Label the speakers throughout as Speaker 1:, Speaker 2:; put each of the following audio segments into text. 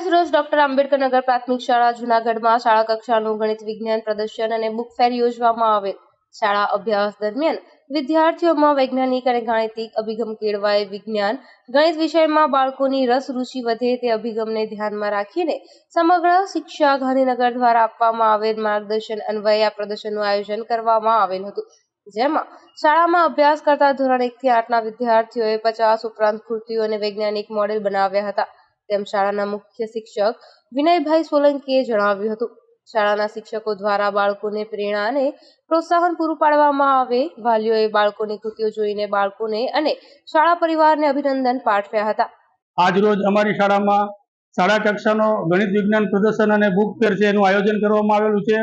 Speaker 1: Doctor Ambedkar Nagar પ્રાથમિક શાળા જુનાગઢમાં શાળા કક્ષાનું ગણિત વિજ્ઞાન પ્રદર્શન અને બુક ફેર યોજવામાં આવેલ. શાળા અભ્યાસ દરમિયાન વિદ્યાર્થીઓમાં વૈજ્ઞાનિક અને ગાણિતિક અભિગમ કેળવાય વિજ્ઞાન, ગણિત વિષયમાં બાળકોની રસ રુચિ વધે તે અભિગમને ધ્યાનમાં રાખીને સમગ્ર શિક્ષા ગાંધીનગર દ્વારા આપવામાં આવેલ માર્ગદર્શન અન્વયે આ પ્રદર્શનનું આયોજન કરવામાં આવેલ હતું. જેમાં શાળામાં અભ્યાસ કરતા ધોરણ એક થી આઠના વિદ્યાર્થીઓએ પચાસ ઉપરાંત ખુરતીઓ અને વૈજ્ઞાનિક મોડેલ બનાવ્યા હતા. તેમ શાળાના મુખ્ય શિક્ષક વિનયભાઈ સોલંકીએ જણાવ્યું હતું. શાળાના શિક્ષકો દ્વારા બાળકોને પ્રેરણા અને પ્રોત્સાહન પૂરું પાડવામાં આવે. વાલીઓએ બાળકોની કૃતિઓ જોઈને બાળકોને અને શાળા પરિવારને અભિનંદન પાઠવ્યા હતા.
Speaker 2: આજરોજ અમારી શાળામાં શાળા કક્ષાનો ગણિત વિજ્ઞાન પ્રદર્શન અને બુક ફેર છે એનું આયોજન કરવામાં આવેલું છે.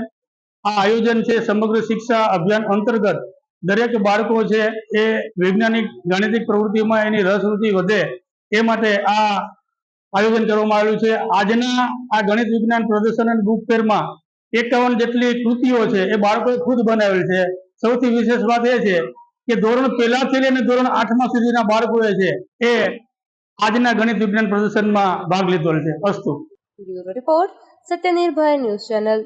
Speaker 2: આ આયોજન છે સમગ્ર શિક્ષા અભિયાન અંતર્ગત દરેક બાળકો છે એ વૈજ્ઞાનિક ગાણિતિક પ્રવૃત્તિમાં એની રસ રુચિ વધે એ માટે આ આયોજન કરવામાં આવેલું છે. આજના આ ગણિત વિજ્ઞાન પ્રદર્શન બુક ફેરમાં એકાવન જેટલી કૃતિઓ છે એ બાળકોએ ખુદ બનાવેલ છે. સૌથી વિશેષ વાત એ છે કે ધોરણ પહેલાથી લઈને ધોરણ આઠમા સુધીના બાળકોએ છે એ આજના ગણિત વિજ્ઞાન પ્રદર્શનમાં ભાગ લીધો છે. અસ્તુ.
Speaker 1: Report, Satyanirbhay news channel.